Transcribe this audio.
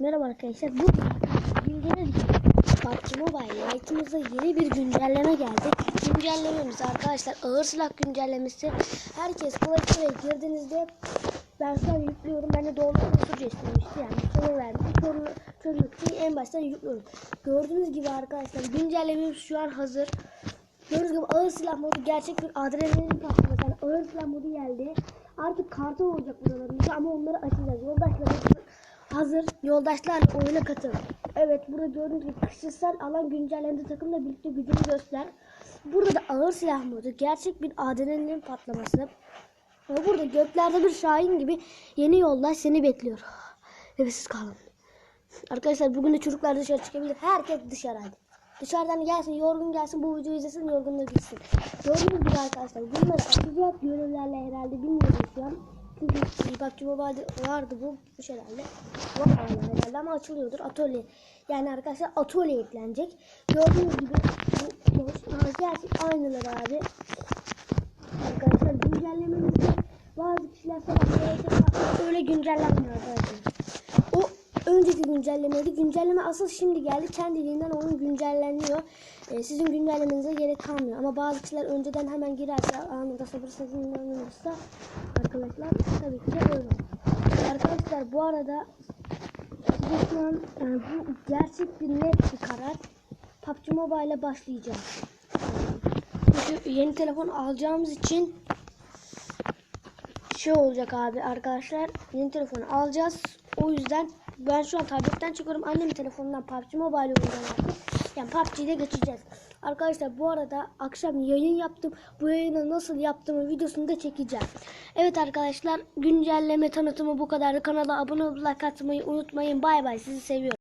Merhaba arkadaşlar. Bugün bildiğiniz gibi PUBG Mobile Lite'ımıza yeni bir güncelleme geldi. Güncellememiz arkadaşlar ağır silah güncellemesi. Herkes Play Store'a girdiğinizde ben şu an yüklüyorum. Ben de doğru usulca istemişti. Yani. Soru çözmek için en baştan yüklüyorum. Gördüğünüz gibi arkadaşlar güncellememiz şu an hazır. Gördüğünüz gibi ağır silah modu gerçek bir adrenalin patlaması. Yani ağır silah modu geldi. Artık kartı olacak buralarımızda ama onları açacağız. Yoldaşlarımız hazır. Yoldaşlarla oyuna katıl. Evet burada gördüğünüz gibi kışısal alan güncellendi. Takımla birlikte gücünü göster. Burada da ağır silah modu. Gerçek bir adrenalin patlaması. Ve burada göklerde bir şahin gibi yeni yoldaş seni bekliyor. Nefessiz kalın. Arkadaşlar bugün de çocuklar dışarı çıkabilir. Herkes dışarı hadi. Dışarıdan gelsin, yorgun gelsin, bu videoyu izlesin, yorgunluğu gitsin. Gördüğünüz gibi arkadaşlar bunları açacağız görevlerle herhalde bilmiyorum şu an. Çünkü PUBG Mobile'de vardı bu gitmiş herhalde. Var hala herhalde ama açılıyordur. Atölye. Yani arkadaşlar atölye eklenecek. Gördüğünüz gibi bu. Aa, gerçek aynılar abi. Arkadaşlar güncellememizde bazı kişiler sabah öyle güncellenmiyor arkadaşlar. Önceki güncellemeydi. Güncelleme asıl şimdi geldi. Kendiliğinden oyun güncelleniyor. Ee, sizin güncellemenize gerek kalmıyor. Ama bazı kişiler önceden hemen girerse anında sabırsızlanırsa arkadaşlar tabii ki öyle. olur. Arkadaşlar bu arada an yani bu gerçek bir net bir karar. PUBG Mobile'e başlayacağız. Çünkü yeni telefon alacağımız için şey olacak abi arkadaşlar. Yeni telefonu alacağız. O yüzden ben şu an tabletten çıkıyorum. Annemin telefonundan PUBG Mobile oyundan Yani PUBG'de geçeceğiz. Arkadaşlar bu arada akşam yayın yaptım. Bu yayını nasıl yaptığımı videosunu da çekeceğim. Evet arkadaşlar güncelleme tanıtımı bu kadar. Kanala abone olup like atmayı unutmayın. Bay bay sizi seviyorum.